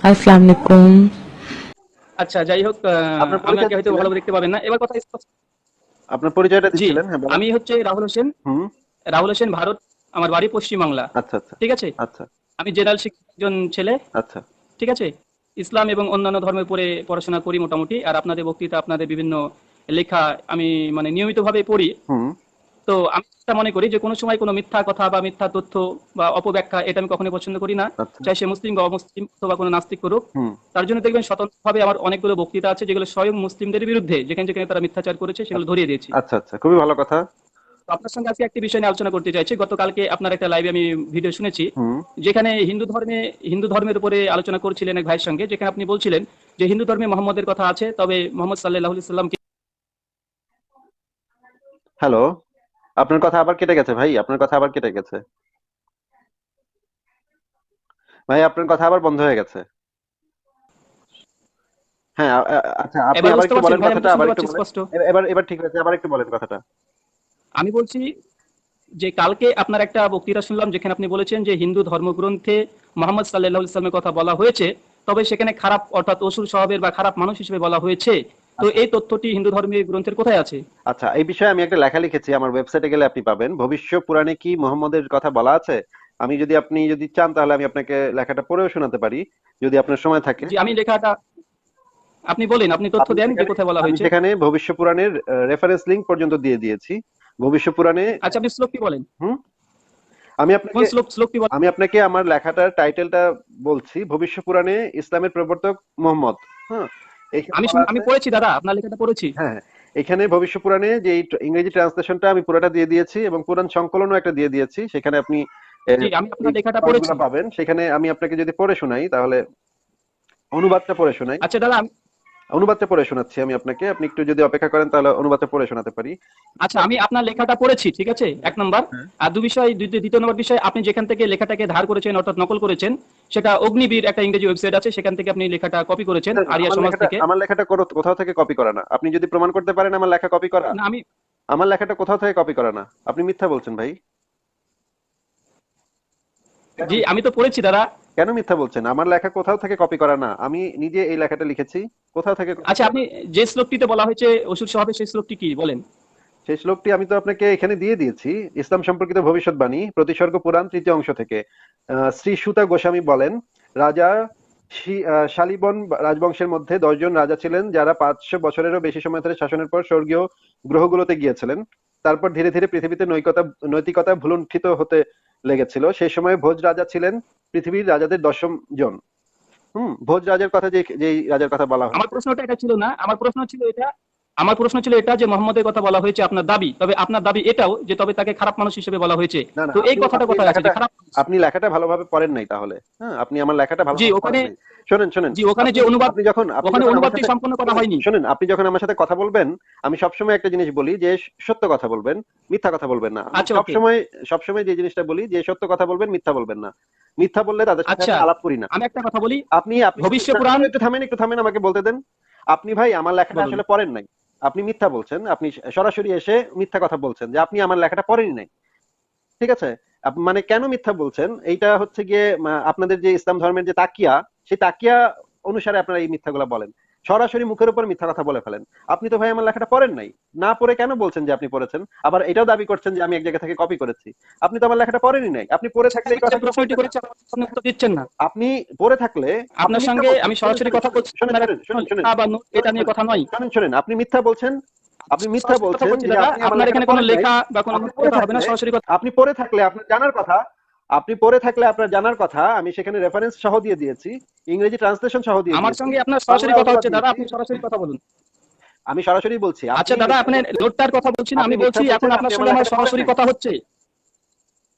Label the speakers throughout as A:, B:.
A: আসসালামু আলাইকুম
B: আচ্ছা যাই হোক আমাকে হয়তো ভালো দেখতে পাবেন না। এবার কথা
C: আপনার পরিচয়টা
B: জি
C: দিচ্ছিলেন? হ্যাঁ
B: আমি হচ্ছে রাহুল হোসেন।
C: হুম।
B: রাহুল হোসেন ভারত আমার বাড়ি পশ্চিমবাংলা।
C: আচ্ছা আচ্ছা।
B: ঠিক আছে?
C: আচ্ছা।
B: আমি জেনারেল শিক্ষক একজন ছেলে।
C: আচ্ছা।
B: ঠিক আছে? ইসলাম এবং অন্যান্য ধর্মের উপরে পড়াশোনা করি মোটামুটি। আর আপনাদের বক্তৃতা আপনাদের বিভিন্ন লেখা আমি মানে নিয়মিতভাবে পড়ি।
C: হুম।
B: তো আমি যেটা মনে করি যে কোনো সময় কোনো মিথ্যা কথা বা মিথ্যা তথ্য বা অপব্যাখ্যা এটা আমি কখনোই পছন্দ করি না।
C: আচ্ছা।
B: চাই সে মুসলিম বা অমুসলিম অথবা কোনো নাস্তিক করুক। তার জন্য দেখবেন স্বতন্ত্রভাবে আমার অনেকগুলো বক্তৃতা আছে যেগুলো স্বয়ং মুসলিমদের বিরুদ্ধে যেখানে যেখানে তারা মিথ্যাচার করেছে সেগুলো ধরিয়ে দিয়েছি।
C: আচ্ছা আচ্ছা। খুবই ভালো কথা।
B: আপনার সঙ্গে আজকে একটি বিষয় নিয়ে আলোচনা করতে চাইছি। গতকালকে আপনার একটা লাইভে আমি ভিডিও শুনেছি। যেখানে হিন্দু ধর্মে হিন্দু ধর্মের উপরে আলোচনা করছিলেন এক ভাইয়ের সঙ্গে যেখানে আপনি বলছিলেন যে হিন্দু ধর্মে মোহাম্মদের কথা আছে তবে মোহাম্মদ সাল্লাহ সাল্লামকে
C: হ্যালো আপনার কথা আবার কেটে গেছে ভাই আপনার কথা আবার কেটে গেছে। ভাই আপনার কথা আবার বন্ধ হয়ে গেছে। হ্যাঁ আচ্ছা আপনি আবার একটু বলেন
B: আমি
C: কথাটা আবার একটু এবার এবার ঠিক আছে আবার একটু বলেন কথাটা।
B: আমি বলছি যে কালকে আপনার একটা বক্তৃতা শুনলাম যেখানে আপনি বলেছেন যে হিন্দু ধর্মগ্রন্থে মোহাম্মদ সাল্লাহ ইসলামের কথা বলা হয়েছে তবে সেখানে খারাপ অর্থাৎ অসুর স্বভাবের বা খারাপ মানুষ হিসেবে বলা হয়েছে। তো এই তথ্যটি হিন্দু ধর্মের গ্রন্থের কোথায় আছে?
C: আচ্ছা এই বিষয়ে আমি একটা লেখা লিখেছি আমার ওয়েবসাইটে গেলে আপনি পাবেন। ভবিষ্য পুরাণে কি মোহাম্মদের কথা বলা আছে? আমি যদি আপনি যদি চান তাহলে আমি আপনাকে লেখাটা পড়েও শোনাতে পারি যদি আপনার সময় থাকে।
B: আমি লেখাটা আপনি বলেন আপনি তথ্য দেন যে কোথায় বলা হয়েছে।
C: সেখানে ভবিষ্য পুরাণের রেফারেন্স লিংক পর্যন্ত দিয়ে দিয়েছি। ভবিষ্য পুরাণে
B: আচ্ছা আপনি শ্লোকটি বলেন?
C: আমি আপনাকে
B: শ্লোক
C: আমি আপনাকে আমার লেখাটার টাইটেলটা বলছি ভবিষ্য পুরাণে ইসলামের প্রবর্তক মোহাম্মদ। হ্যাঁ
B: আমি আমি পড়েছি দাদা আপনার লেখাটা পড়েছি।
C: হ্যাঁ এখানে ভবিষ্য পুরাণে যে ইংরেজি ট্রান্সলেশনটা আমি পুরোটা দিয়ে দিয়েছি এবং পুরাণ সংকলনও একটা দিয়ে দিয়েছি। সেখানে আপনি
B: আমি আপনার লেখাটা পড়েছি।
C: পাবেন। সেখানে আমি আপনাকে যদি পড়ে শোনাই তাহলে অনুবাদটা পড়ে শোনাই।
B: আচ্ছা দাদা
C: অনুবাদটা পড়ে শোনাচ্ছি আমি আপনাকে। আপনি একটু যদি অপেক্ষা করেন তাহলে অনুবাদটা পড়ে শোনাতে পারি।
B: আচ্ছা আমি আপনার লেখাটা পড়েছি ঠিক আছে? এক নম্বর।
C: হ্যাঁ।
B: আর দু বিষয় দ্বিতীয় দ্বিতীয় নম্বর বিষয় আপনি যেখান থেকে লেখাটাকে ধার করেছেন অর্থাৎ নকল করেছেন সেটা অগ্নিবীর একটা ইংরেজি ওয়েবসাইট আছে সেখান থেকে আপনি লেখাটা কপি করেছেন আরিয়া সমাজ থেকে।
C: আমার লেখাটা কোথাও থেকে কপি করা না। আপনি যদি প্রমাণ করতে পারেন আমার লেখা কপি করা?
B: না আমি
C: আমার লেখাটা কোথাও থেকে কপি করা না। আপনি মিথ্যা বলছেন ভাই।
B: জি আমি তো পড়েছি দাদা।
C: কেন মিথ্যা বলছেন? আমার লেখা কোথাও থেকে কপি করা না। আমি নিজে এই লেখাটা লিখেছি। কোথাও থেকে
B: আচ্ছা আপনি যে শ্লোকটিতে বলা হয়েছে অসুর স্বভাবে সেই শ্লোকটি কি? বলেন।
C: সেই শ্লোকটি আমি তো আপনাকে এখানে দিয়ে দিয়েছি। ইসলাম সম্পর্কিত ভবিষ্যৎবাণী প্রতিসর্গ পুরাণ তৃতীয় অংশ থেকে। শ্রী সুতা গোস্বামী বলেন রাজা শালিবন রাজবংশের মধ্যে দশজন রাজা ছিলেন যারা পাঁচশো বছরেরও বেশি সময় ধরে শাসনের পর স্বর্গীয় গ্রহগুলোতে গিয়েছিলেন। তারপর ধীরে ধীরে পৃথিবীতে নৈকতা নৈতিকতা ভুলুণ্ঠিত হতে লেগেছিল। সেই সময় ভোজ রাজা ছিলেন পৃথিবীর রাজাদের দশম জন। হুম, ভোজ রাজার কথা যে যেই রাজার কথা বলা হয়।
B: আমার প্রশ্নটা এটা ছিল না। আমার প্রশ্ন ছিল এটা আমার প্রশ্ন ছিল এটা যে মোহাম্মদের কথা বলা হয়েছে আপনার দাবি তবে আপনার দাবি এটাও যে তবে তাকে খারাপ মানুষ হিসেবে বলা হয়েছে। তো এই কথাটা কোথায় আছে? খারাপ
C: আপনি লেখাটা ভালোভাবে পড়েন নাই তাহলে। হ্যাঁ আপনি আমার লেখাটা ভালো
B: জি, ওখানে-
C: শোনেন শোনেন।
B: জি ওখানে যে অনুবাদ
C: আপনি যখন
B: ওখানে অনুবাদটি সম্পন্ন করা হয়নি।
C: শোনেন আপনি যখন আমার সাথে কথা বলবেন আমি সবসময় একটা জিনিস বলি যে সত্য কথা বলবেন মিথ্যা কথা বলবেন না।
B: আচ্ছা, ওকে।
C: সবসময় সবসময় যে জিনিসটা বলি যে সত্য কথা বলবেন মিথ্যা বলবেন না। মিথ্যা বললে তাদের সাথে
B: আচ্ছা।
C: আলাপ করি না।
B: আমি একটা কথা বলি।
C: আপনি আপনি
B: ভবিষ্য পুরাণ-
C: একটু থামেন একটু থামেন আমাকে বলতে দেন। আপনি ভাই আমার লেখাটা আসলে পড়েন নাই। আপনি মিথ্যা বলছেন, আপনি সরাসরি এসে মিথ্যা কথা বলছেন যে আপনি আমার লেখাটা পড়েনি নাই। ঠিক আছে? মানে কেন মিথ্যা বলছেন? এইটা হচ্ছে গিয়ে আপনাদের যে ইসলাম ধর্মের যে তাকিয়া, সেই তাকিয়া অনুসারে আপনারা এই মিথ্যাগুলা বলেন। সরাসরি মুখের উপর মিথ্যা কথা বলে ফেলেন। আপনি তো ভাই আমার লেখাটা পড়েন নাই। না পড়ে কেন বলছেন যে আপনি পড়েছেন? আবার এটাও দাবি করছেন যে আমি এক জায়গা থেকে কপি করেছি। আপনি তো আমার লেখাটা পড়েনই নাই। আপনি পড়ে থাকলে এই কথা
B: দিচ্ছেন না।
C: আপনি পড়ে থাকলে
B: আপনার সঙ্গে। আমি সরাসরি কথা বলছি
C: শোনেন শোনেন শোনেন
B: এটা নিয়ে কথা নয়।
C: শোনেন শোনেন আপনি মিথ্যা বলছেন আপনি মিথ্যা বলছেন
B: আপনার এখানে কোনো লেখা বা কোনো হবে না সরাসরি কথা
C: আপনি পড়ে থাকলে আপনার জানার কথা আপনি পড়ে থাকলে আপনার জানার কথা আমি সেখানে রেফারেন্স সহ দিয়ে দিয়েছি ইংরেজি ট্রান্সলেশন সহ দিয়ে
B: আমার সঙ্গে আপনার সরাসরি কথা হচ্ছে দাদা আপনি সরাসরি কথা বলুন।
C: আমি সরাসরি বলছি
B: আচ্ছা দাদা আপনি নোটটার কথা বলছি না আমি বলছি এখন আপনার সঙ্গে
C: আমার
B: সরাসরি কথা হচ্ছে।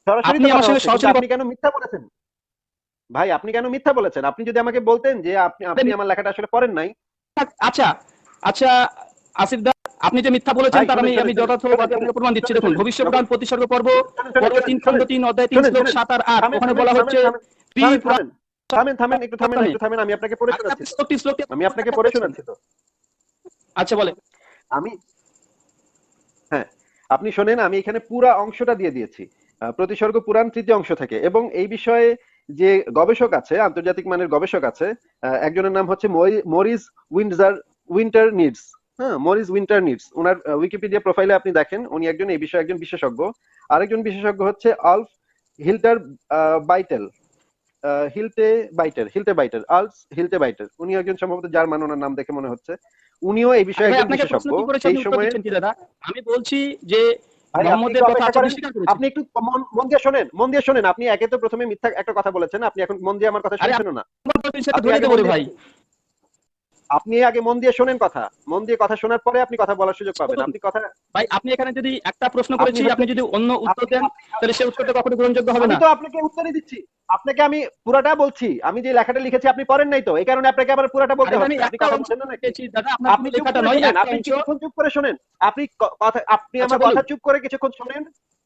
C: সরাসরি
B: আপনি আমার সঙ্গে সরাসরি
C: আপনি কেন মিথ্যা বলেছেন? ভাই আপনি কেন মিথ্যা বলেছেন? আপনি যদি আমাকে বলতেন যে আপনি আপনি আমার লেখাটা আসলে পড়েন নাই।
B: আচ্ছা আচ্ছা আসিফ আপনি যে মিথ্যা বলেছেন তার আমি আমি যথার্থভাবে প্রমাণ দিচ্ছি। দেখুন
C: শুনুন,
B: ভবিষ্য
C: শুনুন,
B: পুরাণ প্রতিসর্গ পর্ব পর্ব তিন খণ্ড তিন অধ্যায় তিন শ্লোক সাত আর আট। ওখানে বলা হচ্ছে
C: থামেন, থামেন,
B: পুরাণ-
C: থামেন থামেন একটু থামেন একটু থামেন আমি আপনাকে পড়ে
B: আচ্ছা,
C: শোনাচ্ছি।
B: আপনি শ্লোকটি শ্লোকটি
C: আমি আপনাকে পড়ে শোনাচ্ছি। তো
B: আচ্ছা বলে
C: আমি হ্যাঁ আপনি শোনেন আমি এখানে পুরা অংশটা দিয়ে দিয়েছি। প্রতিসর্গ পুরাণ তৃতীয় অংশ থেকে। এবং এই বিষয়ে যে গবেষক আছে আন্তর্জাতিক মানের গবেষক আছে একজনের নাম হচ্ছে মরি- মরিস উইন্ডজার উইন্টার নিডস। হ্যাঁ মরিস উইন্টার নিডস ওনার উইকিপিডিয়া প্রোফাইলে আপনি দেখেন উনি একজন এই বিষয়ে একজন বিশেষজ্ঞ। আরেকজন বিশেষজ্ঞ হচ্ছে আলফ হিল্টার বাইটেল। হিলটে বাইটার হিলটে বাইটার আলস হিলটে বাইটার উনি একজন সম্ভবত জার্মান ওনার নাম দেখে মনে হচ্ছে। উনিও এই বিষয়ে একজন বিশেষজ্ঞ। সময়ে
B: আমি বলছি যে
C: আপনি একটু মন দিয়ে শোনেন মন দিয়ে শোনেন। আপনি একে তো প্রথমে মিথ্যা একটা কথা বলেছেন আপনি এখন মন দিয়ে আমার কথা শুনছেন না।
B: ভাই।
C: আপনি আগে মন দিয়ে শোনেন কথা। মন দিয়ে কথা শোনার পরে আপনি কথা বলার সুযোগ পাবেন। আপনি কথা
B: ভাই আপনি এখানে যদি একটা প্রশ্ন করেছি আপনি যদি অন্য উত্তর দেন তাহলে সেই উত্তরটা কখনো গ্রহণযোগ্য হবে না।
C: তো আপনাকে উত্তরই দিচ্ছি। আপনাকে আমি পুরাটা বলছি। আমি যে লেখাটা লিখেছি আপনি পড়েন নাই তো। এই কারণে আপনাকে আবার পুরাটা বলতে হবে আপনি কথা বলছেন না আপনি
B: লেখাটা নয়।
C: আপনি কিছুক্ষণ চুপ করে শোনেন। আপনি কথা আপনি
B: আচ্ছা,
C: আমার কথা চুপ করে কিছুক্ষণ শোনেন।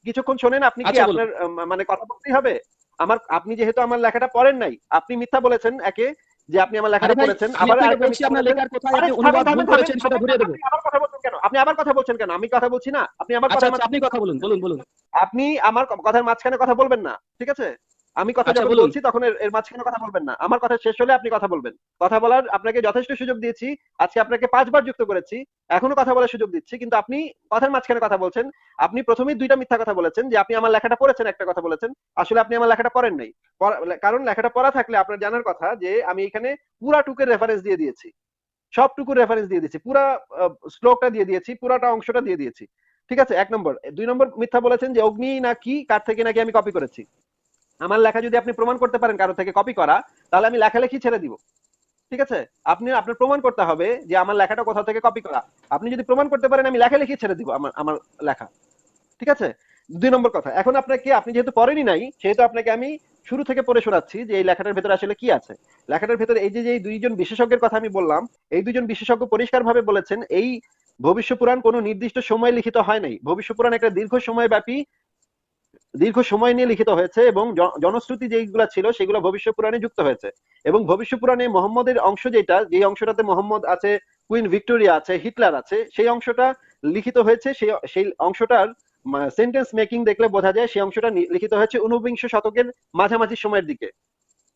C: কিছুক্ষণ শোনেন আপনি কি
B: আচ্ছা,
C: আপনার মানে কথা বলতেই হবে? আমার আপনি যেহেতু আমার লেখাটা পড়েন নাই আপনি মিথ্যা বলেছেন একে। যে আপনি আমার লেখাটা পড়েছেন আবার
B: বলছি আপনার। লেখার কোথায়
C: আরে
B: আপনি
C: থামেন,
B: অনুবাদ
C: থামেন,
B: ভুল করেছেন সেটা ঘুরিয়ে দেব।
C: আবার কথা বলছেন কেন? আপনি আবার কথা বলছেন কেন? আমি কথা বলছি না। আপনি আমার
B: আচ্ছা
C: কথা
B: আচ্ছা আপনি কথা বলুন বলুন বলুন।
C: আপনি আমার কথার মাঝখানে কথা বলবেন না ঠিক আছে? আমি কথা
B: আচ্ছা,
C: যখন বলছি তখন এর এর মাঝখানে কথা বলবেন না। আমার কথা শেষ হলে আপনি কথা বলবেন। কথা বলার আপনাকে যথেষ্ট সুযোগ দিয়েছি। আজকে আপনাকে পাঁচবার যুক্ত করেছি। এখনও কথা বলার সুযোগ দিচ্ছি কিন্তু আপনি কথার মাঝখানে কথা বলছেন। আপনি প্রথমেই দুইটা মিথ্যা কথা বলেছেন যে আপনি আমার লেখাটা পড়েছেন একটা কথা বলেছেন। আসলে আপনি আমার লেখাটা পড়েন নাই। কারণ লেখাটা পড়া থাকলে আপনার জানার কথা যে আমি এখানে পুরা টুকের রেফারেন্স দিয়ে দিয়েছি। সবটুকু রেফারেন্স দিয়ে দিয়েছি। পুরা শ্লোকটা দিয়ে দিয়েছি পুরাটা অংশটা দিয়ে দিয়েছি। ঠিক আছে? এক নম্বর। দুই নম্বর মিথ্যা বলেছেন যে অগ্নি না কি কার থেকে নাকি আমি কপি করেছি। আমার লেখা যদি আপনি প্রমাণ করতে পারেন কারও থেকে কপি করা, তাহলে আমি লেখালেখি ছেড়ে দিব। ঠিক আছে? আপনি, আপনার প্রমাণ করতে হবে যে আমার লেখাটা কোথাও থেকে কপি করা। আপনি যদি প্রমাণ করতে পারেন, আমি লেখালেখি ছেড়ে দিব আমার আমার লেখা। ঠিক আছে? দুই নম্বর কথা। এখন আপনাকে, আপনি যেহেতু পড়েনি নাই, সেহেতু আপনাকে আমি শুরু থেকে পড়ে শোনাচ্ছি যে এই লেখাটার ভেতরে আসলে কি আছে। লেখাটার ভেতরে এই যে এই দুইজন বিশেষজ্ঞের কথা আমি বললাম, এই দুইজন বিশেষজ্ঞ পরিষ্কারভাবে বলেছেন, এই ভবিষ্য পুরাণ কোনো নির্দিষ্ট সময় লিখিত হয় নাই। ভবিষ্য পুরাণ একটা দীর্ঘ সময় ব্যাপী দীর্ঘ সময় নিয়ে লিখিত হয়েছে এবং জনশ্রুতি যেগুলো ছিল, সেগুলো ভবিষ্য পুরাণে যুক্ত হয়েছে। এবং ভবিষ্য পুরাণে মোহাম্মদের অংশ যেটা যে অংশটাতে মোহাম্মদ আছে, কুইন ভিক্টোরিয়া আছে, হিটলার আছে, সেই অংশটা লিখিত হয়েছে। সেই সেই অংশটার সেন্টেন্স মেকিং দেখলে বোঝা যায় সেই অংশটা লিখিত হয়েছে ঊনবিংশ শতকের মাঝামাঝি সময়ের দিকে।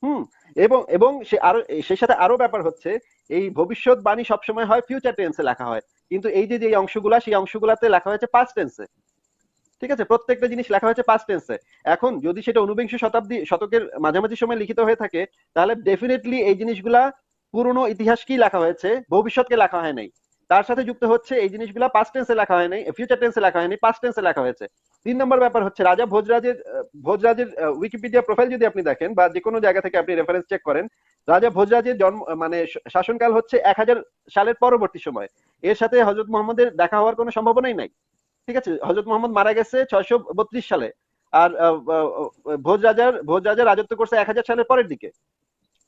C: হুম, এবং এবং সে আরও সেই সাথে আরও ব্যাপার হচ্ছে, এই ভবিষ্যৎবাণী সবসময় হয় ফিউচার টেন্সে লেখা হয়। কিন্তু এই যে যে অংশগুলা, সেই অংশগুলাতে লেখা হয়েছে পাস্ট টেন্সে ঠিক আছে? প্রত্যেকটা জিনিস লেখা হয়েছে পাস্ট টেন্সে এখন যদি সেটা ঊনবিংশ শতাব্দী শতকের মাঝামাঝি সময় লিখিত হয়ে থাকে, তাহলে ডেফিনেটলি এই জিনিসগুলা পুরনো ইতিহাসকেই লেখা হয়েছে, ভবিষ্যৎকে লেখা হয় নাই। তার সাথে যুক্ত হচ্ছে এই জিনিসগুলা পাস্ট টেন্সে লেখা হয় নাই ফিউচার টেন্সে লেখা হয়নি পাস্ট টেন্সে লেখা হয়েছে। তিন নম্বর ব্যাপার হচ্ছে, রাজা ভোজরাজের ভোজরাজের উইকিপিডিয়া প্রোফাইল যদি আপনি দেখেন বা যে কোনো জায়গা থেকে আপনি রেফারেন্স চেক করেন, রাজা ভোজরাজের জন্ম মানে শাসনকাল হচ্ছে এক হাজার সালের পরবর্তী সময়। এর সাথে হজরত মোহাম্মদের দেখা হওয়ার কোনো সম্ভাবনাই নাই। ঠিক আছে হজরত মোহাম্মদ মারা গেছে ছয়শো বত্রিশ সালে। আর ভোজ রাজার, ভোজ রাজা রাজত্ব করছে এক হাজার সালের পরের দিকে,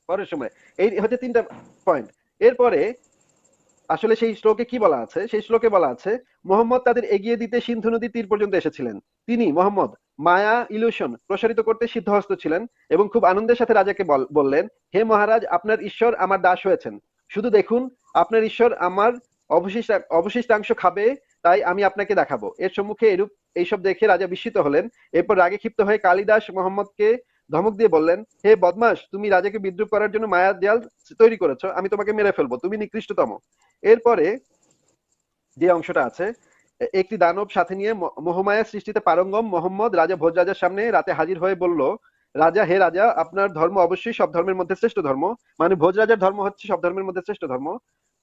C: পরের সময়। এই হচ্ছে তিনটা পয়েন্ট এরপরে আসলে সেই শ্লোকে কি বলা আছে? সেই শ্লোকে বলা আছে, মোহাম্মদ তাদের এগিয়ে দিতে সিন্ধু নদীর তীর পর্যন্ত এসেছিলেন। তিনি, মোহাম্মদ, মায়া ইলুশন প্রসারিত করতে সিদ্ধহস্ত ছিলেন এবং খুব আনন্দের সাথে রাজাকে বললেন, হে মহারাজ, আপনার ঈশ্বর আমার দাস হয়েছেন। শুধু দেখুন, আপনার ঈশ্বর আমার অবশিষ্ট, অবশিষ্টাংশ খাবে তাই আমি আপনাকে দেখাবো। এর সম্মুখে এরূপ এইসব দেখে রাজা বিস্মিত হলেন। এরপর রাগে ক্ষিপ্ত হয়ে কালিদাস মোহাম্মদকে ধমক দিয়ে বললেন, হে বদমাস, তুমি রাজাকে বিদ্রুপ করার জন্য মায়ার দেয়াল তৈরি করেছ, আমি তোমাকে মেরে ফেলব, তুমি নিকৃষ্টতম। এরপরে যে অংশটা আছে, একটি দানব সাথে নিয়ে মোহমায়া সৃষ্টিতে পারঙ্গম মোহাম্মদ, রাজা ভোজ রাজার সামনে রাতে হাজির হয়ে বলল, রাজা, হে রাজা, আপনার ধর্ম অবশ্যই সব ধর্মের মধ্যে শ্রেষ্ঠ ধর্ম। মানে ভোজ রাজার ধর্ম হচ্ছে সব ধর্মের মধ্যে শ্রেষ্ঠ ধর্ম।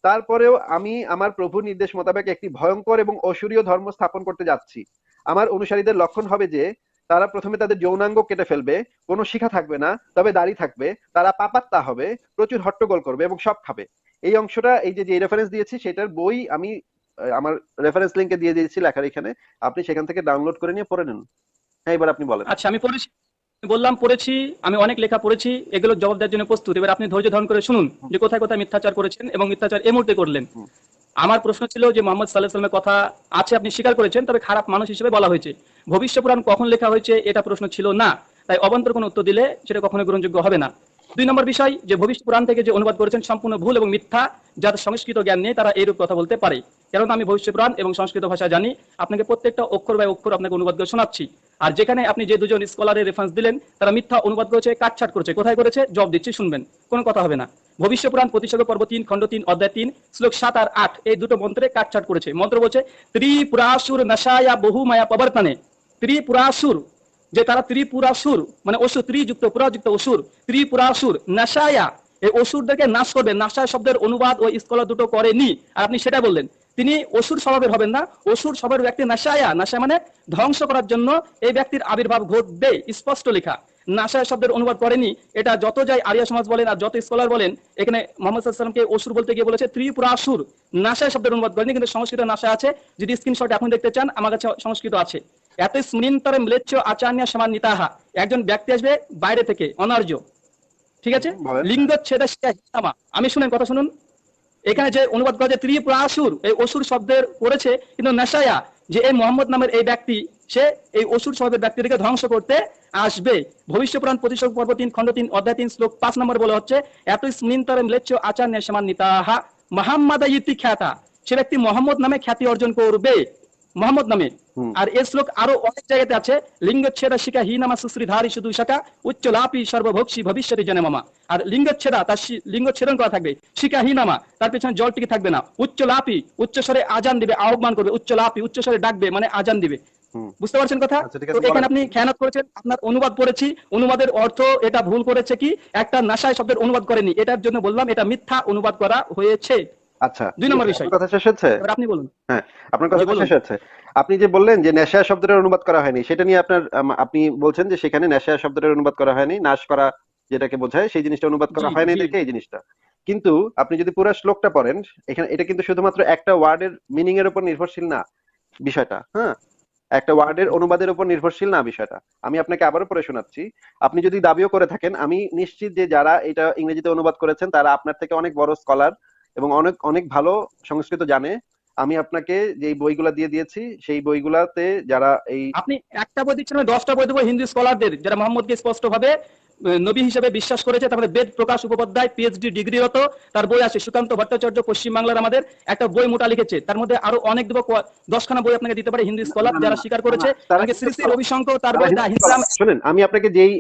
C: তারপরেও আমি আমার প্রভুর নির্দেশ মোতাবেক একটি ভয়ঙ্কর এবং অসুরীয় ধর্ম স্থাপন করতে যাচ্ছি। আমার অনুসারীদের লক্ষণ হবে যে, তারা প্রথমে তাদের যৌনাঙ্গ কেটে ফেলবে, কোনো শিখা থাকবে না, তবে দাড়ি থাকবে, তারা পাপাত্তা হবে, প্রচুর হট্টগোল করবে এবং সব খাবে। এই অংশটা, এই যে রেফারেন্স দিয়েছি, সেটার বই আমি আমার রেফারেন্স লিংকে দিয়ে দিয়েছি লেখার এখানে। আপনি সেখান থেকে ডাউনলোড করে নিয়ে পড়ে নেন। হ্যাঁ এবার আপনি বলেন।
B: আচ্ছা আমি পড়েছি বললাম পড়েছি আমি অনেক লেখা পড়েছি এগুলো জবাব দেওয়ার জন্য প্রস্তুত। এবার আপনি ধৈর্য ধারণ করে শুনুন যে কোথায় কোথায় মিথ্যাচার করেছেন এবং মিথ্যাচার এই মুহূর্তে করলেন। আমার প্রশ্ন ছিল যে মোহাম্মদ সাল্লাহ সাল্লামের কথা আছে আপনি স্বীকার করেছেন তবে খারাপ মানুষ হিসেবে বলা হয়েছে। ভবিষ্য পুরাণ কখন লেখা হয়েছে এটা প্রশ্ন ছিল না। তাই অবান্তর কোনো উত্তর দিলে সেটা কখনো গ্রহণযোগ্য হবে না। দুই নম্বর বিষয় যে ভবিষ্য পুরাণ থেকে যে অনুবাদ করেছেন সম্পূর্ণ ভুল এবং মিথ্যা যাদের সংস্কৃত জ্ঞান নেই তারা এইরূপ কথা বলতে পারে। কেননা আমি ভবিষ্য পুরাণ এবং সংস্কৃত ভাষা জানি? আপনাকে প্রত্যেকটা অক্ষর বাই অক্ষর আপনাকে অনুবাদ করে শোনাচ্ছি। আর যেখানে আপনি যে দুজন স্কলারের রেফারেন্স দিলেন, তারা মিথ্যা অনুবাদ করেছে, কাটছাট করেছে। কোথায় করেছে? জব দিচ্ছি, শুনবেন। কোনো কথা হবে না। ভবিষ্য পুরাণ, প্রতিশোধ পর্ব তিন, খণ্ড তিন, অধ্যায় তিন, শ্লোক সাত আর আট, এই দুটো মন্ত্রে কাটছাট করেছে। মন্ত্র বলছে, ত্রিপুরাসুর নশায়া বহু মায়া প্রবর্তনে ত্রিপুরাসুর, যে তারা ত্রিপুরাসুর মানে অসুর, ত্রিযুক্ত, পুরাযুক্ত অসুর, ত্রিপুরাসুর নাশায়া, এই অসুরদেরকে নাশ করবে। নাশা শব্দের অনুবাদ ও স্কলার দুটো করেনি। আর আপনি সেটা বললেন তিনি অসুর স্বভাবের হবেন না। অসুর স্বভাবের ব্যক্তি নাশায়া। নাশা মানে ধ্বংস করার জন্য এই ব্যক্তির আবির্ভাব ঘটবে স্পষ্ট লেখা। নাশায় শব্দের অনুবাদ করেনি এটা যত যাই আরিয়া সমাজ বলেন আর যত স্কলার বলেন এখানে মোহাম্মদ সাল্লামকে অসুর বলতে গিয়ে বলেছে ত্রিপুরাসুর নাশায় শব্দের অনুবাদ করেনি কিন্তু সংস্কৃত নাশা আছে। যদি স্ক্রিনশট এখন দেখতে চান আমার কাছে সংস্কৃত আছে। এত স্মৃন্তরে ম্লেচ্ছ আচার্য সমান নিতাহা। একজন ব্যক্তি আসবে বাইরে থেকে অনার্য। ঠিক আছে?
C: বলেন।
B: লিঙ্গচ্ছেদ আমি শুনেন কথা শুনুন। এখানে যে অনুবাদ করা যে ত্রিপুরাসুর এই অসুর শব্দের করেছে কিন্তু নেশায়া, যে এই মোহাম্মদ নামের এই ব্যক্তি, সে এই অসুর শব্দের ব্যক্তিটিকে ধ্বংস করতে আসবে। ভবিষ্য প্রাণ প্রতিশোধ পর্ব তিন, খণ্ড তিন, অধ্যায় তিন, শ্লোক পাঁচ নম্বর বলে হচ্ছে এত স্মৃন্তরে ম্লেচ্ছ আচার নেশমান নিতাহা মাহাম্মাদা ইতি খ্যাতা। সে ব্যক্তি মোহাম্মদ নামে খ্যাতি অর্জন করবে। মোহাম্মদ নামে। আর এই শ্লোক আরও অনেক জায়গাতে আছে লিঙ্গচ্ছেদা শিখা হি নামা সুশ্রীধারী শুধু শাখা উচ্চ লাপি সর্বভক্ষী ভবিষ্যতে জনে মামা। আর লিঙ্গচ্ছেদা তার লিঙ্গচ্ছেদন করা থাকবে শিকা হি নামা তার পেছনে জল টিকে থাকবে না। উচ্চ লাপি উচ্চ স্বরে আজান দিবে আহ্বান করবে উচ্চ লাপি উচ্চ স্বরে ডাকবে মানে আজান দিবে। বুঝতে পারছেন কথা?
C: আচ্ছা,
B: তো এখানে আপনি খেয়ানত করেছেন আপনার অনুবাদ পড়েছি অনুবাদের অর্থ এটা ভুল করেছে কি? একটা নাশায় শব্দের অনুবাদ করেনি এটার জন্য বললাম এটা মিথ্যা অনুবাদ করা হয়েছে।
C: আচ্ছা
B: দুই নম্বর বিষয়।
C: কথা শেষ হচ্ছে
B: আপনি বলুন।
C: হ্যাঁ আপনার কথা শেষ হচ্ছে আপনি যে বললেন যে নেশা শব্দটার অনুবাদ করা হয়নি সেটা নিয়ে আপনার আপনি বলছেন যে সেখানে নেশা শব্দটার অনুবাদ করা হয়নি নাশ করা যেটাকে বোঝায় সেই জিনিসটা অনুবাদ করা হয়নি দেখে এই জিনিসটা। কিন্তু আপনি যদি পুরো শ্লোকটা পড়েন এখানে এটা কিন্তু শুধুমাত্র একটা ওয়ার্ডের মিনিং এর উপর নির্ভরশীল না বিষয়টা হ্যাঁ? একটা ওয়ার্ডের অনুবাদের উপর নির্ভরশীল না বিষয়টা। আমি আপনাকে আবারও পড়ে শোনাচ্ছি। আপনি যদি দাবিও করে থাকেন আমি নিশ্চিত যে যারা এটা ইংরেজিতে অনুবাদ করেছেন তারা আপনার থেকে অনেক বড় স্কলার এবং অনেক অনেক ভালো সংস্কৃত জানে। আমি আপনাকে যে বইগুলা দিয়ে দিয়েছি সেই বইগুলাতে যারা এই
B: আপনি একটা বই দিচ্ছেন দশটা বই দেবো হিন্দু স্কলারদের যারা মোহাম্মদকে স্পষ্ট ভাবে নবী হিসেবে বিশ্বাস করেছে তারপরে বেদ প্রকাশ উপপাধ্যায় পিএইচডি ডিগ্রিরত তার বই আছে সুকান্ত ভট্টাচার্য পশ্চিম বাংলার আমাদের একটা বই মোটা লিখেছে। তার মধ্যে আরও অনেক দেবো দশখানা বই আপনাকে দিতে পারে হিন্দু স্কলার যারা স্বীকার করেছে।
C: তারা
B: আমাকে শ্রী শ্রী রবিশঙ্কর তার বই
C: শুনেন আমি আপনাকে যেই